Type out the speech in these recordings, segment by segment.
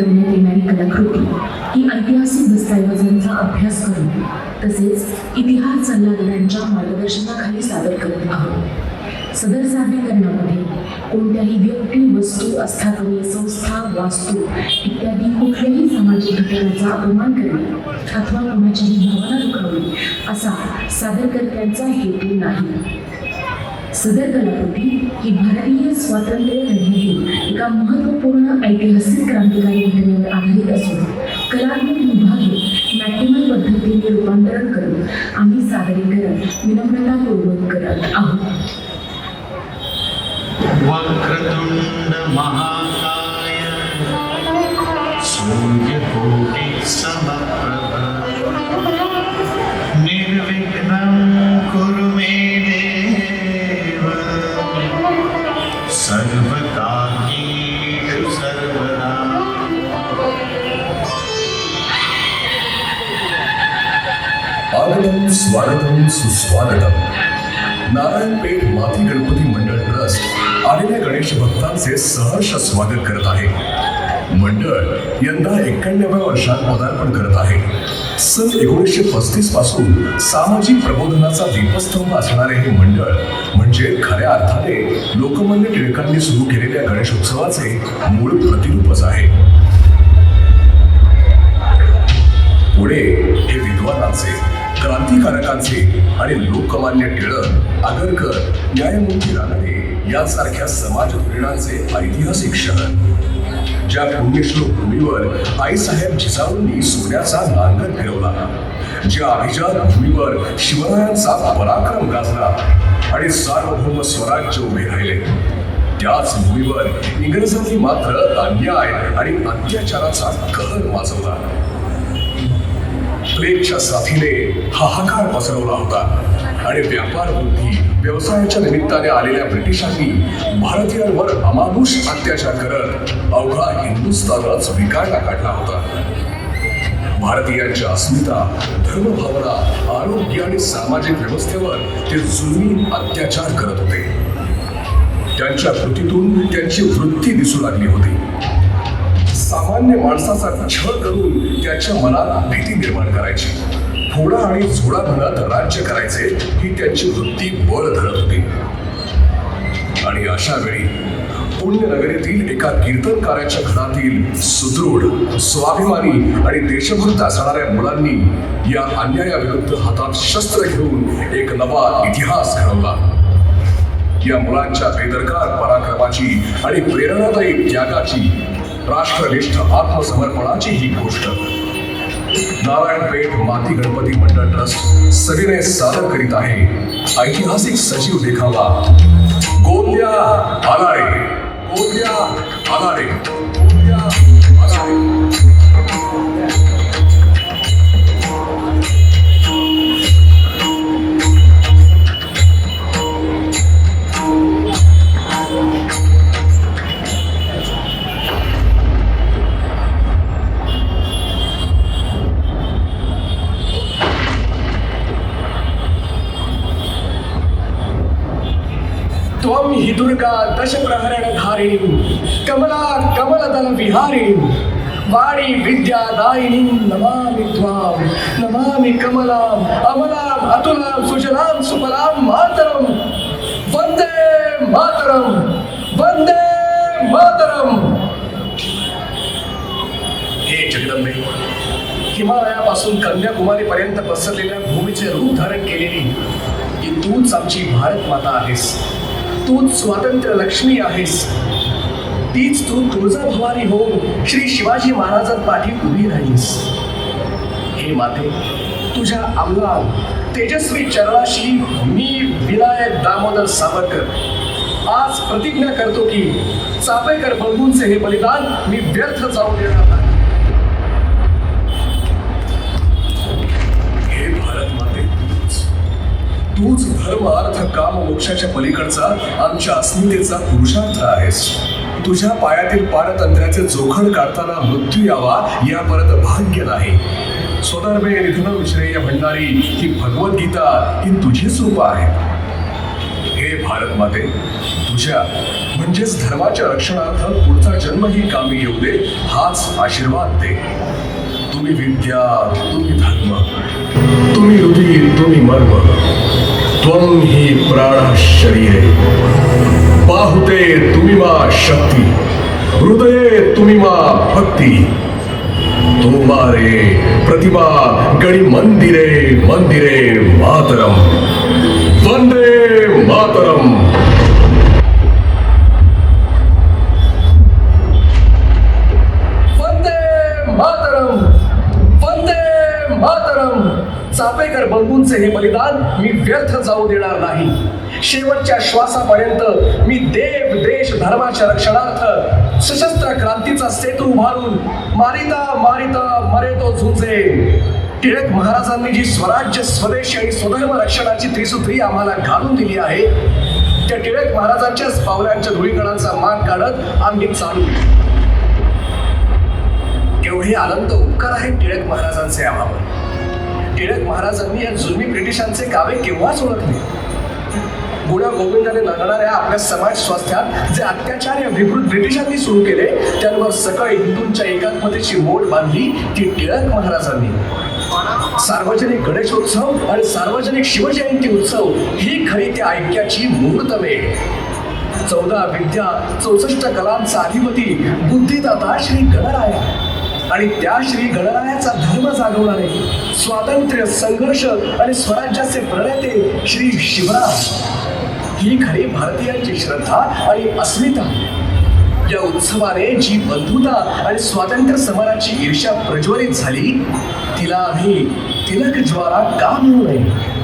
करण्यात येणारी कलाकृती ही ऐतिहासिक दस्तऐवजांचा अभ्यास करून तसेच इतिहास सल्लागारांच्या मार्गदर्शनाखाली सादर करत आहोत. सदर सादरीकरणामध्ये कोणत्याही व्यक्ती वस्तू अस्थापने संस्था वास्तू इत्यादी कुठल्याही सामाजिक घटकाचा अपमान करणे अथवा कोणाचीही भावना दुखावणे असा सादरकर्त्यांचा हेतू नाही. सदर कलाकृती ही भारतीय स्वातंत्र्य लढ्यातील एका महत्त्वपूर्ण ऐतिहासिक क्रांतिकारी घटनेवर आधारित असून कलात्मक विभागे नाट्यमय पद्धतीने रूपांतरण करून आम्ही सादरीकरण विनम्रतापूर्वक करत आहोत. वक्रतुण्ड स्वागतम सुस्वागतम. नारायणपेठ माती गणपती मंडळ ट्रस्ट आलेल्या गणेश भक्तांचे सहर्ष स्वागत करत आहे. मंडळ यंदा एक्क्याण्णव्या वर्षात पदार्पण करत आहे. सन एकोणीसशे पस्तीसपासून सामाजिक प्रबोधनाचा दीपस्तंभ असणारे हे मंडळ म्हणजे खऱ्या अर्थाने लोकमान्य टिळकांनी सुरू केलेल्या गणेशोत्सवाचे मूळ प्रतिरूपच आहे. पुढे हे विद्वानांचे क्रांतिकारकांचे आणि लोकमान्य टिळक आगरकर न्यायमूर्ती रानडे यासारख्या समाज प्रेरणांचे ऐतिहासिक शहर ज्या पुण्यश्लोक भूमीवर आईसाहेब जिजाऊंनी सोन्याचा नांगर फिरवला ज्या अभिजात भूमीवर शिवरायांचा पराक्रम गाजला आणि सार्वभौम स्वराज्य उभे राहिले त्याच भूमीवर इंग्रजांनी मात्र अन्याय आणि अत्याचाराचा कहर वाजवला प्लेगच्या साथीने हाहाकार पसरवला होता. आणि व्यापार वृद्धी व्यवसायाच्या निमित्ताने आलेल्या ब्रिटिशांनी भारतीयांवर अमानुष अत्याचार करत अवघा हिंदुस्थानच विकायला काढला होता. भारतीयांच्या अस्मिता धर्मभावना आरोग्य आणि सामाजिक व्यवस्थेवर ते जुलमी अत्याचार करत होते. त्यांच्या कृतीतून त्यांची वृत्ती दिसू लागली होती. सामान्य माणसाचा छळ करून त्याच्या मनात भीती निर्माण करायची. थोडा आणि झोडा म्हणत राज्य करायचे ही त्यांची वृत्ती बळ धरत होती. आणि अशा वेळी पुण्यनगरीतील एका कीर्तनकाराच्या घरातील सुदृढ स्वाभिमानी आणि देशभक्त असणाऱ्या मुलांनी या अन्यायाविरुद्ध हातात शस्त्र घेऊन एक नवा इतिहास घडवला. या मुलांच्या बेदरकार पराक्रमाची आणि प्रेरणादायी त्यागाची राष्ट्रनिष्ठ आत्मसमर्पणाची ही गोष्ट. नारायणपेठ माती गणपती मंडळ ट्रस्ट सविनय सादर करीत आहे. ऐतिहासिक सजीव देखावा. गोंदिया आलारे गोंदिया आलारे त्वं हि दुर्गा दशप्रहरणधारिणीं कमला कमलदलविहारिणीं वाणी विद्यादायिनीं नमामि त्वां नमामि कमलाम् अमलाम् अतुलां सुजलां सुफलां मातरं। वन्दे मातरं वन्दे मातरम् हे जगदंबे हिमालयापासून कन्याकुमारीपर्यंत पसरलेल्या भूमीचे रूप धारण केलेली की तूच आमची भारत माता आहेस. तूच स्वातंत्र्य लक्ष्मी आहेस. तीच तू तुळजाभवानी होऊन श्री शिवाजी महाराजांपाठी उभी राहीस हे माते तुझ्या आमला तेजस्वी चरणाशी मी विनायक दामोदर सावरकर. आज प्रतिज्ञा करतो की चापेकर बंधूंचे हे बलिदान मी व्यर्थ जाऊ देणार नाही. तूच धर्म अर्थ काम मोक्षाच्या पलीकडचा आमच्या अस्मितेचा पुरुषार्थ आहेस. तुझ्या पायातील पारतंत्र्याचे जोखड काढताना मृत्यू यावा या परत भाग्य नाही. स्वधर्मे निधन विश्रेय भंडारी ही भगवद्गीता ही तुझीच रूप आहे. हे भारत माते तुझ्या म्हणजेच धर्माच्या रक्षणार्थ पुढचा जन्मही कामी येऊ दे हाच आशीर्वाद दे. तुम्ही विद्या तुम्ही धर्म तुम्ही हृदय तुम्ही मर्म. त्वं ही प्राण शरीरे बाहुते तुम्ही मा शक्ती. हृदये तुम्ही मा भक्ती. तुम्हारे प्रतिमा गणी मंदिरे मंदिरे मातरम. वंदे मातरम. चापेकर बंधूंचे हे बलिदान मी व्यर्थ जाऊ देणार नाही. शेवटच्या श्वासापर्यंत मी देव देश धर्माच्या रक्षणार्थ सशस्त्र क्रांतीचा सेतू उभारून मारिता मारिता मरेतो झुंजे. टिळक महाराजांनी जी स्वराज्य स्वदेश आणि स्वधर्म रक्षणाची त्रिसूत्री आम्हाला घालून दिली आहे त्या टिळक महाराजांच्याच पावलांच्या धुळीकणांचा मान काढत आम्ही चालू. एवढे आनंद उपकार आहेत टिळक महाराजांचे आम्हाला टिळक महाराजांनी या जुनी ब्रिटिशांचे कावे केव्हाच ओळखले? गुण्या गोविंदाने लढणाऱ्या आपल्या समाज स्वास्थ्यात जे अत्याचार या विकृत ब्रिटिशांनी सुरू केले त्यांवर सकळ हिंदूंच्या एकात्मतेची मोड बांधली ती टिळक महाराजांनी. सार्वजनिक गणेशोत्सव आणि सार्वजनिक शिवजयंती उत्सव ही खरी त्या ऐक्याची मुहूर्तमेढ चौदा विद्या चौसष्ट कलांचा अधिपती बुद्धिदाता श्री गणराया. आणि त्या श्री गणरायाचा धर्म जागवणारे स्वातंत्र्य संघर्ष आणि स्वराज्याचे प्रणेते श्री शिवराज. ही खरी भारतीयांची श्रद्धा आणि अस्मिता. या उत्सवाने जी बंधुता आणि स्वातंत्र्य समराची ईर्ष्या प्रज्वलित झाली तिला आम्ही तिलक ज्वारा का मिळू नये?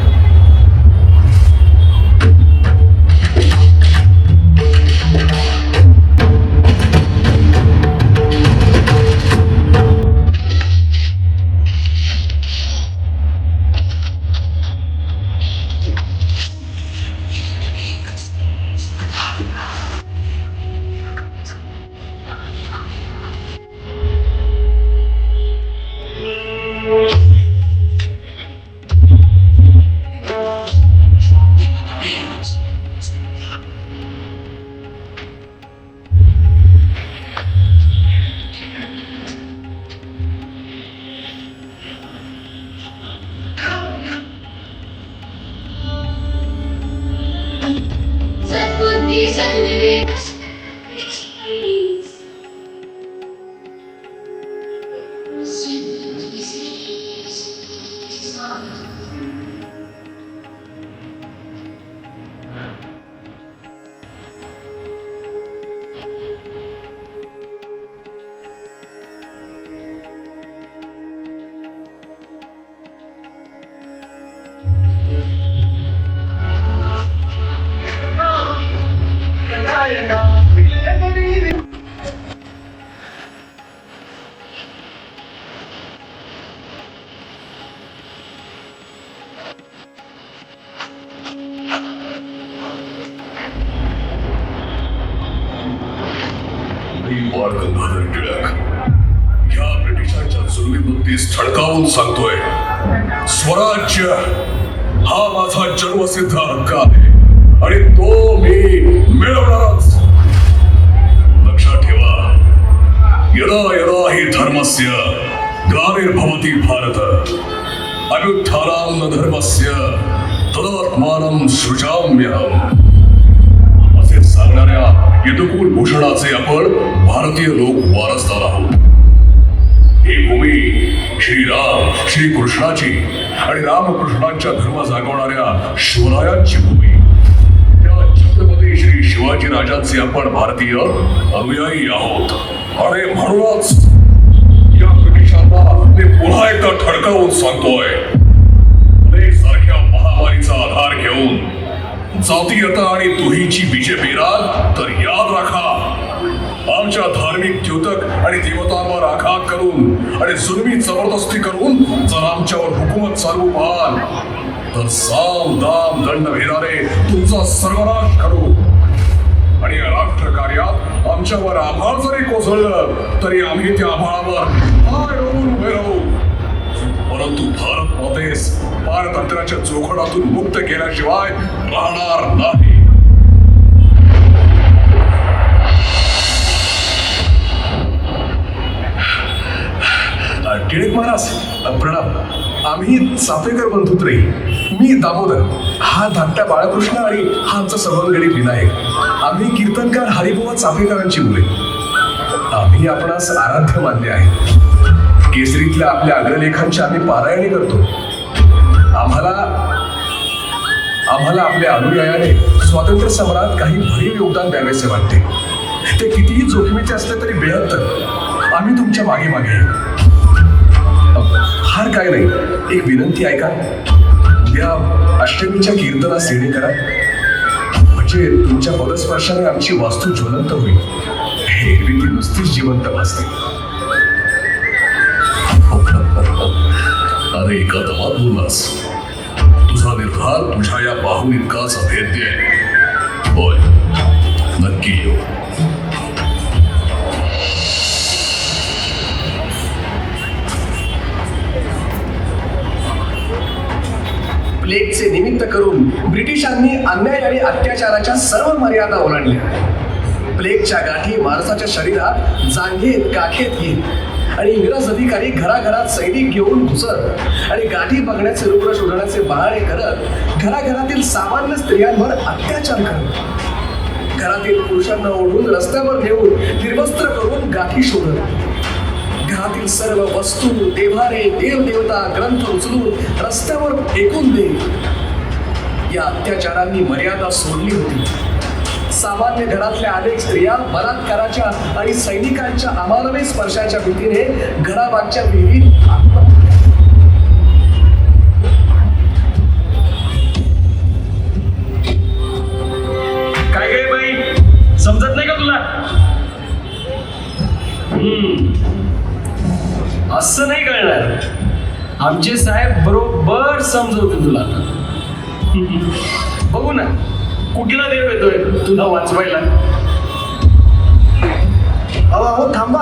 these lyrics मी धर्मस्य ग्लानिर्भवति भारत। अभ्युत्थानां न धर्मस्य तदात्मानं सृजाम्यहम्। असे सांगणाऱ्या यदुकुल भूषणाचे आपण भारतीय लोक वारसदार आहोत। ही भूमी श्रीराम कृष्णाची आणि रामकृष्णांच्या धर्म जागवणाऱ्या शिवरायांची भूमी। त्या छत्रपती श्री शिवाजी राजांचे आपण भारतीय अनुयायी आहोत। आणि म्हणूनच सांगतोय. प्लेग सारख्या महामारीचा आधार घेऊन जातीयता आणि दुहीची बीजे बेराल तर याद राखा. आमच्या धार्मिक द्योतक आणि देवतांवर आघात करून आणि जुलमी जबरदस्ती करून जर आमच्यावर हुकूमत चालू पाहाल तर साम दाम दंड भेदारे तुमचा सर्वनाश करू. आणि या राष्ट्र कार्यात आमच्यावर आभाळ जरी कोसळलं तरी आम्ही त्या आभाळावर परंतु भारत मातेस पारतंत्र्याच्या चोखडातून मुक्त केल्याशिवाय राहणार नाही. टिळक महाराज प्रणाम आम्ही चाफेकर बंधूत रे मी दामोदर हा धाकट्या बाळकृष्ण आणि हा आमचा सर्वगडी विनायक. आम्ही कीर्तनकार हरिभुवा चाफेकरांची मुले. आम्ही आपणास आराध्य मानले आहे. केसरीतल्या आपल्या अग्रलेखांची आम्ही पारायणे करतो. आम्हाला आम्हाला आपल्या अनुयायाने स्वातंत्र्य समरात काही भरीव योगदान द्यावेसे वाटते. ते कितीही जोखमीचे असले तरी बेहत्तर. आम्ही तुमच्या मागे मागे येऊ. हार काय नाही. एक विनंती ऐका. उद्या अष्टमीच्या कीर्तनास येणे करा. म्हणजे तुमच्या पदस्पर्शाने आमची वास्तू ज्वलंत होईल. हे ती नुसतीच जिवंत भासते. अरे एका दमात बोललास तुझा निर्धार तुझ्या या बाहू इतकाच अभेद्य आहे. होय नक्की येऊ. प्लेगचे निमित्त करून ब्रिटिशांनी अन्याय आणि अत्याचाराच्या सर्व मर्यादा ओलांडल्या. प्लेगच्या गाठी माणसाच्या शरीरात जांघेत काखेत येत आणि इंग्रज अधिकारी घराघरात सैनिक घेऊन घुसत आणि गाठी बघण्याचे रुग्ण शोधण्याचे बहाणे करत घराघरातील सामान्य स्त्रियांवर अत्याचार करत. घरातील पुरुषांना ओढून रस्त्यावर नेऊन निर्वस्त्र करून गाठी शोधत. घरातील सर्व वस्तू देवारे देवदेवता ग्रंथ उचलून रस्त्यावर फेकून दे या अत्याचारांनी मर्यादा सोडली होती. सामान्य घरातल्या अनेक स्त्रिया बलात्काराच्या आणि सैनिकांच्या अमानवी स्पर्शाच्या भीतीने घराबागच्या विहिरीत काय काय बाई? समजत नाही का तुला? हम्म. असं नाही कळणार. आमचे साहेब बरोबर समजवतील तुला. बघू ना. कुठला देव येतोय तुला वाचवायला? अहो अहो थांबा.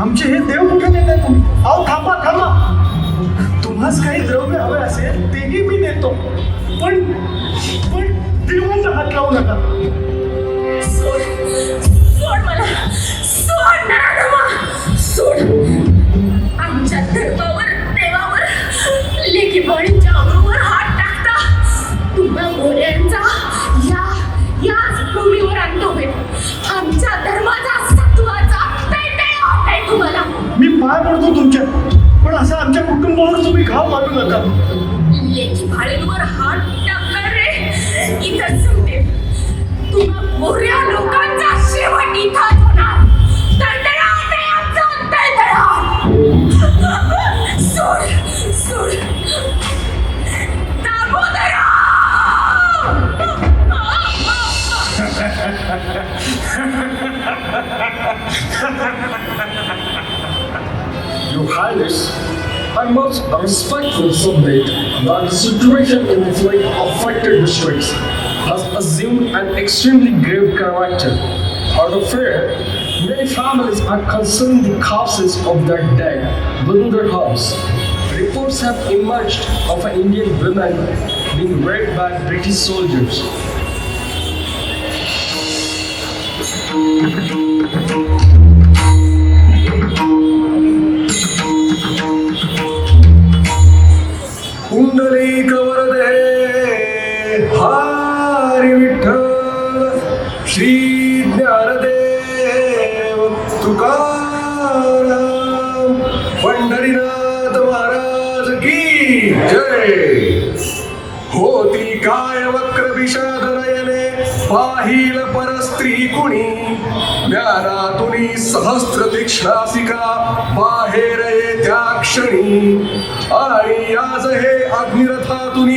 आमचे हे देव कुठे नेताय तुम्ही? अहो थांबा थांबा. तुम्हाच काही द्रव्य हवे असेल तेही मी देतो पण पण देवाचा हात लावू नका. पाय पडतो तुमच्या. पण असं आमच्या कुटुंबावर तुम्ही घाव मारू नका. लेखी भाळींवर हात टाकणार रे. इथं संपेल तुला मोऱ्या लोक must respectfully submit that the situation in the affected districts has assumed an extremely grave character. Out of fear, many families are concealing the corpses of their dead within their homes. Reports have emerged of an Indian woman being raped by British soldiers. Pundli वरदे हारी विठ्ठल श्री ज्ञानदेव तुकाराम पंढरीनाथ महाराज की जय होती काय वक्र विषाद नयने पाहिल परस्त्री कुणी? ज्ञानातुनी सहस्त्र दीक्षासिका बाहेर त्या क्षणी आणि आज हे अग्निरथातून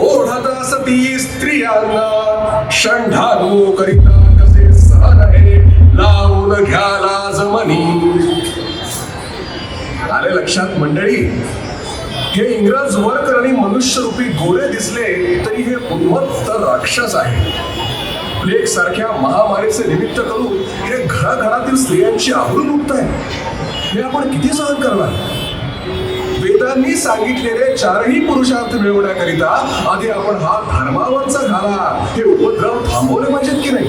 ओढत असती स्त्रियांना. षंढानु करिता कसे सहन हे लावून घ्याला जमनी आले लक्षात मंडळी? हे इंग्रज वर्कर आणि मनुष्यरूपी गोरे दिसले तरी हे उन्मत्त राक्षस आहे. प्लेग सारख्या महामारीचे निमित्त करून हे घराघरातील स्त्रियांची आवडून उठत आहे. हे आपण किती सहन करणार? वेदांनी सांगितलेले चारही पुरुषार्थ मिळवण्याकरिता आधी आपण हा धर्मावरचा घाला. हे उपद्रव थांबवले पाहिजेत की नाही?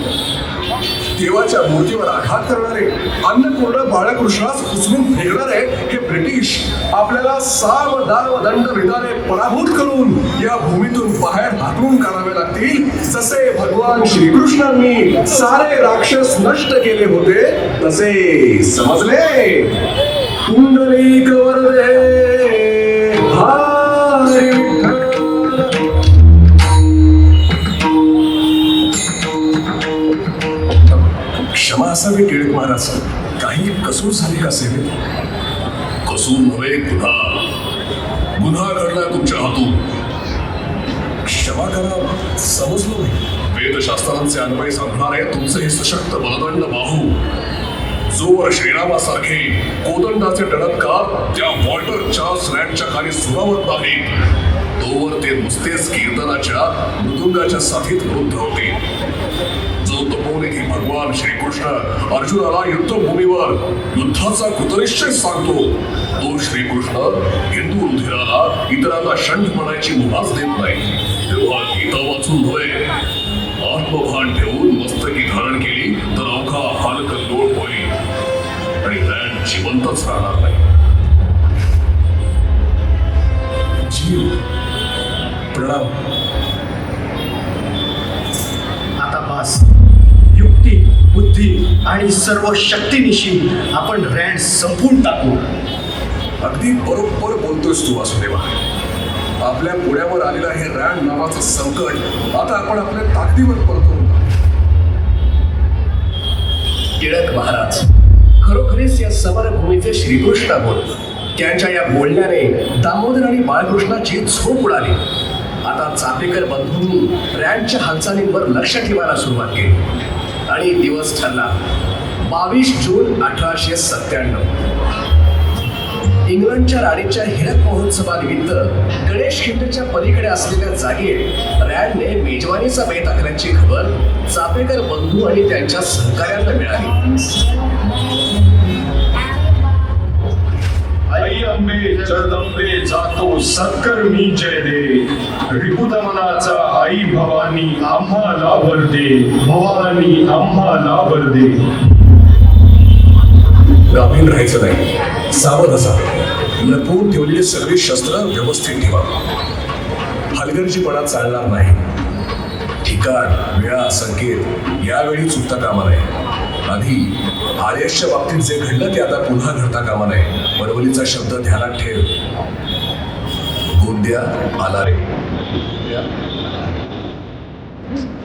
देवाच्या मूर्तीवर आघात करणारे अन्नपूर्ण बाळकृष्णास उचलून फेकणारे हे ब्रिटिश आपल्याला साम दाम दंड विधाने पराभूत करून या भूमीतून बाहेर हाकलून काढावे लागतील. जसे भगवान श्रीकृष्णांनी सारे राक्षस नष्ट केले होते तसे समजले. कुंडलिक वरदे. असावी टिळक महाराज काही कसूर झाली का सेवेत कसूर नव्हे गुन्हा. गुन्हा घडला तुमच्या हातून. क्षमा करा समजलो नाही. वेदशास्त्रांचे अन्वय साधणारे तुमचे हे सशक्त बलदंड बाहू जोवर श्रीरामासारखे कोदंडाचे टणत्कार त्या वॉल्टर चार्ल्स रॅडच्या खाली सुरावत नाहीत. तोवर ते नुसतेच कीर्तनाच्या मृदुंगाच्या साथीत वृद्ध होते. जो तपोनिधी भगवान श्रीकृष्ण अर्जुनाला युद्धभूमीवर. युद्धाचा कृतनिश्चय सांगतो. तो श्रीकृष्ण हिंदू रुधिराला इतरांना षंड म्हणायची मुभाच देत नाही. तेव्हा गीता वाचून नव्हे आत्मभान ठेवून मस्तकी धारण केली तर अवघा हालकल्लोळ होईल. आणि रॅन जिवंतच राहणार नाही. जीव प्रणाम आणि सर्व शक्तीनिशी आपण रँड संपून टाकू. अगदी बरोबर बोलतोयस तू वासुदेवा. आपल्या पुण्यावर आलेलं हे रॅन नावाचं संकट. आता आपण आपल्या ताकदीवर परतून टिळक महाराज खरोखरीच या समरभूमीचे श्रीकृष्ण होत त्यांच्या या बोलण्याने दामोदर आणि बाळकृष्णाची झोप उडाली. आता चापेकर बंधूंनी रॅडच्या हालचालींवर लक्ष ठेवायला सुरुवात केली. आणि दिवस ठरला. बावीस जून अठराशे सत्त्याण्णव. इंग्लंडच्या राणीच्या हिरक महोत्सवानिमित्त गणेश खिंडच्या पलीकडे असलेल्या जागेत रॅनने मेजवानीचा बेत आखल्याची खबर चापेकर बंधू आणि त्यांच्या सहकार्यांना मिळाली. आई अंबे जगदंबे जातो सत्कर्मी जय दे रिपुदमा आई भवानी आम्हाला वरदे भवानी आम्हाला वरदे गाभीन राहायचं नाही. सावध असा. लपवून ठेवलेले सगळे शस्त्र व्यवस्थित ठेवा. हलगर्जीपणा चालणार नाही. ठिकाण वेळा संकेत यावेळी चुकता कामा नये. आधी आर्यसच्या बाबतीत जे घडलं ते आता पुन्हा घडता कामा नये. परवलीचा शब्द ध्यानात ठेव. गोंदिया आला रे.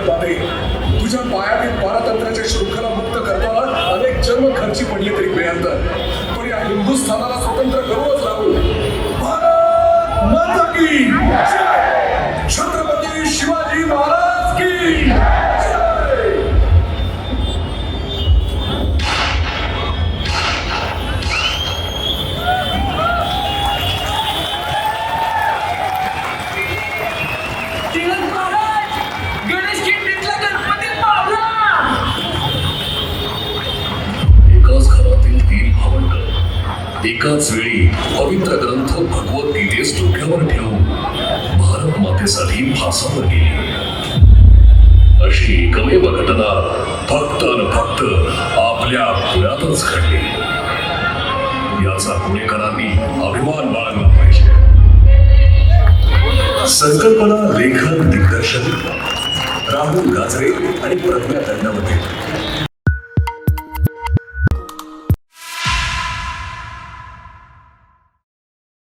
हे तुझ्या पायातील पारतंत्र्याच्या शृंखला मुक्त करताना अनेक जन्म खर्ची पडले तरी बेअंतर पण या हिंदुस्थानाला स्वतंत्र करूनच लागू भारत एकाच वेळी पवित्र ग्रंथ भगवत गीतेस डोक्यावर ठेवून भारत मातेसाठी फासावर गेली. अशी एकमेव घटना फक्त आणि फक्त आपल्या पुण्यातच घडली. याचा पुणेकरांनी अभिमान बाळगला पाहिजे. संकल्पना लेखन दिग्दर्शन राहुल गाजरे आणि प्रज्ञा दंडवते.